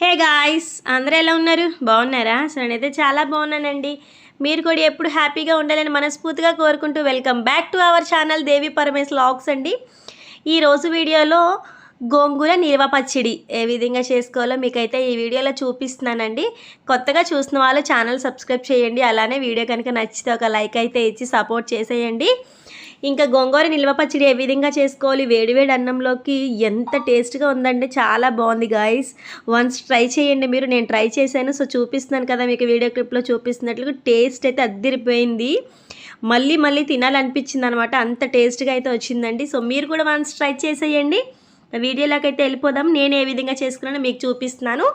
Hey guys అందరూ ఎలా ఉన్నారు? బాగున్నారా? సో నేనైతే చాలా బాగున్నానండి. మీరు కూడా ఎప్పుడు హ్యాపీగా ఉండాలని మనస్ఫూర్తిగా కోరుకుంటూ welcome back to our channel Devi Paramesh logs అండి. ఈ రోజు వీడియోలో గోంగూర నిల్వ పచ్చడి ఏ విధంగా చేసుకోవాలో మీకైతే ఈ వీడియోలో చూపిస్తున్నానండి. కొత్తగా చూసిన వాళ్ళు ఛానల్ సబ్స్క్రైబ్ చేయండి. అలానే వీడియో కనుక నచ్చితే ఒక లైక్ అయితే ఇచ్చి సపోర్ట్ చేసేయండి. ఇంకా గోంగూర నిల్వ పచ్చడి ఏ విధంగా చేసుకోవాలి? వేడివేడి అన్నంలోకి ఎంత టేస్ట్గా ఉందంటే చాలా బాగుంది గాయస్ వన్స్ ట్రై చేయండి మీరు. నేను ట్రై చేశాను. సో చూపిస్తున్నాను కదా మీకు వీడియో క్లిప్లో చూపిస్తున్నట్లు టేస్ట్ అయితే అద్దిరిపోయింది. మళ్ళీ మళ్ళీ తినాలనిపించింది అనమాట అంత టేస్ట్గా అయితే వచ్చిందండి. సో మీరు కూడా వన్స్ ట్రై చేసేయండి. వీడియోలోకి అయితే వెళ్ళిపోదాం. నేను ఏ విధంగా చేసుకున్నానో మీకు చూపిస్తున్నాను.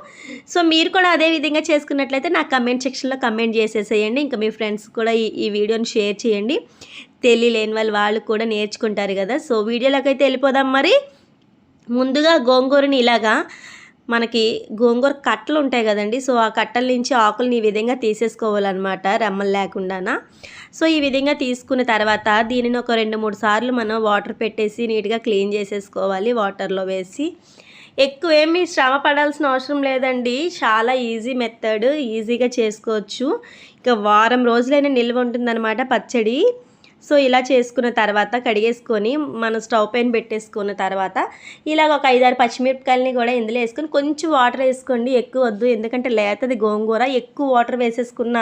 సో మీరు కూడా అదే విధంగా చేసుకున్నట్లయితే నాకు కమెంట్ సెక్షన్లో కమెంట్ చేసేసేయండి. ఇంకా మీ ఫ్రెండ్స్ కూడా ఈ ఈ వీడియోని షేర్ చేయండి. తెలియలేని వాళ్ళు వాళ్ళు కూడా నేర్చుకుంటారు కదా. సో వీడియోలోకి అయితే వెళ్ళిపోదాం మరి. ముందుగా గోంగూరని ఇలాగా మనకి గోంగూర కట్టలు ఉంటాయి కదండి. సో ఆ కట్టల నుంచి ఆకుల్ని ఈ విధంగా తీసేసుకోవాలన్నమాట రెమ్మలు లేకుండానా. సో ఈ విధంగా తీసుకున్న తర్వాత దీనిని ఒక రెండు మూడు సార్లు మనం వాటర్ పెట్టేసి నీట్గా క్లీన్ చేసేసుకోవాలి వాటర్లో వేసి. ఎక్కువ ఏమీ శ్రమ పడాల్సిన అవసరం లేదండి. చాలా ఈజీ మెథడ్ ఈజీగా చేసుకోవచ్చు. ఇక వారం రోజులైనా నిల్వ ఉంటుందన్నమాట పచ్చడి. సో ఇలా చేసుకున్న తర్వాత కడిగేసుకొని మనం స్టవ్ పైన పెట్టేసుకున్న తర్వాత ఇలాగ ఒక ఐదారు పచ్చిమిరపకాయలని కూడా ఇందులో వేసుకొని కొంచెం వాటర్ వేసుకోండి ఎక్కువ వద్దు. ఎందుకంటే లేతది గోంగూర ఎక్కువ వాటర్ వేసేసుకున్న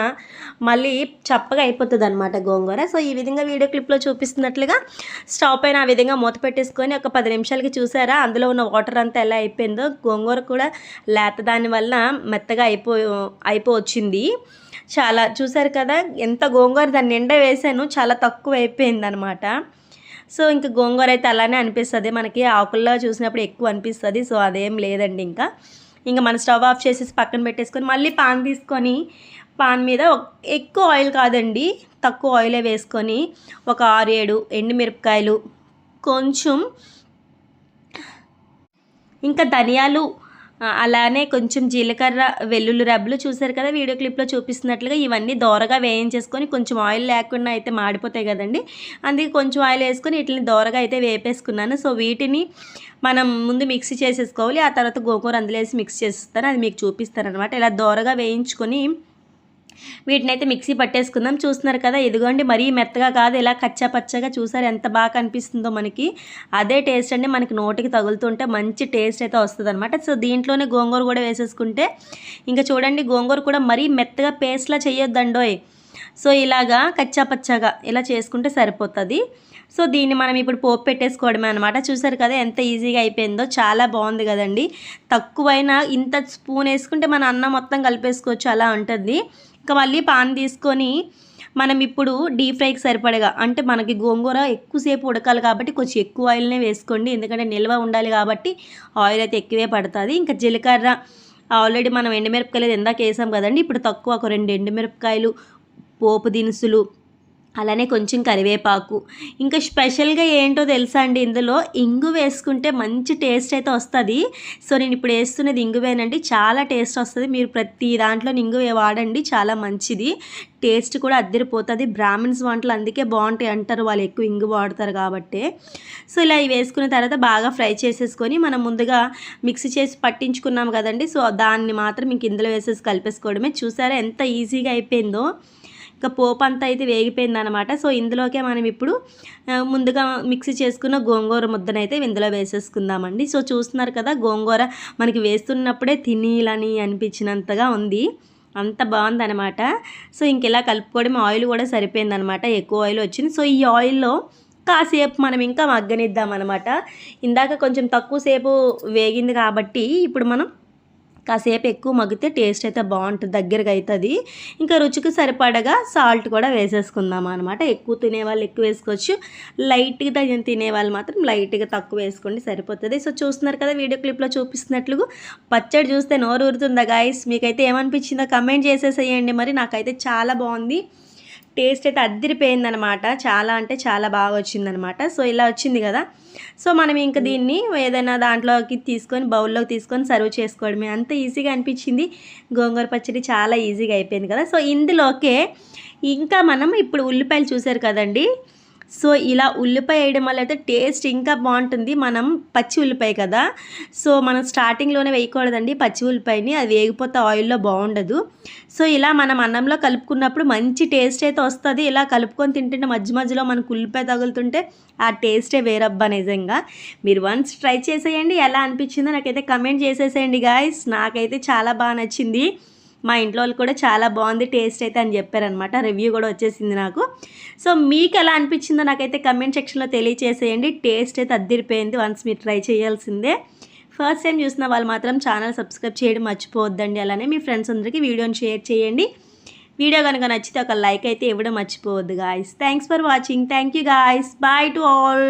మళ్ళీ చప్పగా అయిపోతుంది అనమాట గోంగూర. సో ఈ విధంగా వీడియో క్లిప్లో చూపిస్తున్నట్లుగా స్టవ్ పైన ఆ విధంగా మూత పెట్టేసుకొని ఒక పది నిమిషాలకి చూసారా? అందులో ఉన్న వాటర్ అంతా ఎలా అయిపోయిందో. గోంగూర కూడా లేత దానివల్ల మెత్తగా అయిపో అయిపోవచ్చింది. చాలా చూసారు కదా ఎంత గోంగూర దాన్ని నిండా వేసాను చాలా తక్కువ అయిపోయింది అనమాట సో ఇంకా గోంగూర అయితే అలానే అనిపిస్తుంది. మనకి ఆకుల్లో చూసినప్పుడు ఎక్కువ అనిపిస్తుంది. సో అదేం లేదండి ఇంకా. ఇంకా మన స్టవ్ ఆఫ్ చేసేసి పక్కన పెట్టేసుకొని మళ్ళీ పాన్ తీసుకొని పాన్ మీద ఎక్కువ ఆయిల్ కాదండి తక్కువ ఆయిలే వేసుకొని ఒక ఆరు ఏడు ఎండుమిరపకాయలు కొంచెం ఇంకా ధనియాలు అలానే కొంచెం జీలకర్ర వెల్లుల్లి రబ్బులు చూసారు కదా వీడియో క్లిప్లో చూపిస్తున్నట్లుగా ఇవన్నీ దోరగా వేయించేసుకొని కొంచెం ఆయిల్ లేకుండా అయితే మాడిపోతాయి కదండి. అందుకే కొంచెం ఆయిల్ వేసుకొని వీటిని దోరగా అయితే వేపేసుకున్నాను. సో వీటిని మనం ముందు మిక్సీ చేసేసుకోవాలి. ఆ తర్వాత గోకూర అందులో వేసి మిక్స్ చేస్తాను అది మీకు చూపిస్తాను అనమాట ఇలా దోరగా వేయించుకొని వీటిని అయితే మిక్సీ పట్టేసుకుందాం. చూస్తున్నారు కదా ఇదిగోండి మరీ మెత్తగా కాదు ఇలా కచ్చా పచ్చగా చూసారు ఎంత బాగా కనిపిస్తుందో మనకి. అదే టేస్ట్ అండి మనకి నోటికి తగులుతుంటే మంచి టేస్ట్ అయితే వస్తుంది అనమాట సో దీంట్లోనే గోంగూర కూడా వేసేసుకుంటే ఇంకా చూడండి గోంగూర కూడా మరీ మెత్తగా పేస్ట్లా చేయొద్దండోయ్. సో ఇలాగా కచ్చా పచ్చగా ఇలా చేసుకుంటే సరిపోతుంది. సో దీన్ని మనం ఇప్పుడు పోపు పెట్టేసుకోవడమే అనమాట చూసారు కదా ఎంత ఈజీగా అయిపోయిందో చాలా బాగుంది కదండి. తక్కువైనా ఇంత స్పూన్ వేసుకుంటే మన అన్నం మొత్తం కలిపేసుకోవచ్చు అలా ఉంటుంది. ఇంకా మళ్ళీ పాన్ తీసుకొని మనం ఇప్పుడు డీప్ ఫ్రైకి సరిపడగా అంటే మనకి గోంగూర ఎక్కువసేపు ఉడకాలి కాబట్టి కొంచెం ఎక్కువ ఆయిల్నే వేసుకోండి. ఎందుకంటే నిల్వ ఉండాలి కాబట్టి ఆయిల్ అయితే ఎక్కువే పడుతుంది. ఇంకా జీలకర్ర ఆల్రెడీ మనం ఎండుమిరపకాయలు ఇందాక వేసాం కదండి. ఇప్పుడు తక్కువ ఒక రెండు ఎండుమిరపకాయలు పోపు దినుసులు అలానే కొంచెం కరివేపాకు. ఇంకా స్పెషల్గా ఏంటో తెలుసా అండి ఇందులో? ఇంగు వేసుకుంటే మంచి టేస్ట్ అయితే వస్తుంది. సో నేను ఇప్పుడు వేస్తున్నది ఇంగువేనండి. చాలా టేస్ట్ వస్తుంది. మీరు ప్రతి దాంట్లో ఇంగువే వాడండి. చాలా మంచిది. టేస్ట్ కూడా అద్దరిపోతుంది. బ్రాహ్మిన్స్ వంటలు అందుకే బాగుంటాయి అంటారు. వాళ్ళు ఎక్కువ ఇంగు వాడతారు కాబట్టి. సో ఇలా ఇవి వేసుకున్న తర్వాత బాగా ఫ్రై చేసేసుకొని మనం ముందుగా మిక్సీ చేసి పట్టించుకున్నాం కదండి. సో దాన్ని మాత్రం ఇంక ఇందులో వేసేసి కలిపేసుకోవడమే. చూసారా ఎంత ఈజీగా అయిపోయిందో. ఇంకా పోపు అంతా అయితే వేగిపోయింది అనమాట సో ఇందులోకే మనం ఇప్పుడు ముందుగా మిక్సీ చేసుకున్న గోంగూర ముద్దనైతే ఇందులో వేసేసుకుందామండి. సో చూస్తున్నారు కదా గోంగూర మనకి వేస్తున్నప్పుడే తినీలని అనిపించినంతగా ఉంది. అంత బాగుందనమాట సో ఇంక ఇలా కలుపుకోవడం ఆయిల్ కూడా సరిపోయిందనమాట ఎక్కువ ఆయిల్ వచ్చింది. సో ఈ ఆయిల్లో కాసేపు మనం ఇంకా మగ్గనిద్దాం అనమాట ఇందాక కొంచెం తక్కువ సేపు వేగింది కాబట్టి ఇప్పుడు మనం కాసేపు ఎక్కువ మగ్గితే టేస్ట్ అయితే బాగుంటుంది దగ్గరగా అవుతుంది ఇంకా రుచికి సరిపడగా సాల్ట్ కూడా వేసేసుకుందాం అనమాట ఎక్కువ తినేవాళ్ళు ఎక్కువ వేసుకోవచ్చు. లైట్గా తినేవాళ్ళు మాత్రం లైట్గా తక్కువ వేసుకోండి సరిపోతుంది. సో చూస్తున్నారు కదా వీడియో క్లిప్లో చూపిస్తున్నట్లు పచ్చడి చూస్తే నోరు ఊరుతుందా గాయస్? మీకైతే ఏమనిపించిందో కమెంట్ చేసేసేయండి. మరి నాకైతే చాలా బాగుంది టేస్ట్ అయితే అద్దరిపోయిందనమాట. చాలా అంటే చాలా బాగా వచ్చిందనమాట సో ఇలా వచ్చింది కదా. సో మనం ఇంకా దీన్ని ఏదైనా దాంట్లోకి తీసుకొని బౌల్లోకి తీసుకొని సర్వ్ చేసుకోవడమే. అంత ఈజీగా అనిపించింది. గోంగూర పచ్చడి చాలా ఈజీగా అయిపోయింది కదా. సో ఇందులోకే ఇంకా మనం ఇప్పుడు ఉల్లిపాయలు చూసారు కదండి. సో ఇలా ఉల్లిపాయ వేయడం వల్ల అయితే టేస్ట్ ఇంకా బాగుంటుంది. మనం పచ్చి ఉల్లిపాయ కదా. సో మనం స్టార్టింగ్లోనే వేయకూడదండి పచ్చి ఉల్లిపాయని. అది వేగిపోతే ఆయిల్లో బాగుండదు. సో ఇలా మనం అన్నంలో కలుపుకున్నప్పుడు మంచి టేస్ట్ అయితే వస్తుంది. ఇలా కలుపుకొని తింటుంటే మధ్య మధ్యలో మనకు ఉల్లిపాయ తగులుతుంటే ఆ టేస్టే వేరబ్బా నిజంగా. మీరు వన్స్ ట్రై చేసేయండి. ఎలా అనిపించిందో నాకైతే కమెంట్ చేసేసేయండి గాయస్ నాకైతే చాలా బాగా నచ్చింది. మా ఇంట్లో వాళ్ళు కూడా చాలా బాగుంది టేస్ట్ అయితే అని చెప్పారనమాట రివ్యూ కూడా వచ్చేసింది నాకు. సో మీకు ఎలా అనిపించిందో నాకైతే కమెంట్ సెక్షన్లో తెలియచేసేయండి. టేస్ట్ అయితే అద్దిరిపోయింది వన్స్ మీరు ట్రై చేయాల్సిందే. ఫస్ట్ టైం చూసిన వాళ్ళు మాత్రం ఛానల్ సబ్స్క్రైబ్ చేయడం మర్చిపోవద్దండి. అలానే మీ ఫ్రెండ్స్ అందరికీ వీడియోని షేర్ చేయండి. వీడియో కనుక నచ్చితే ఒక లైక్ అయితే ఇవ్వడం మర్చిపోవద్దు guys thanks for watching thank you guys bye to all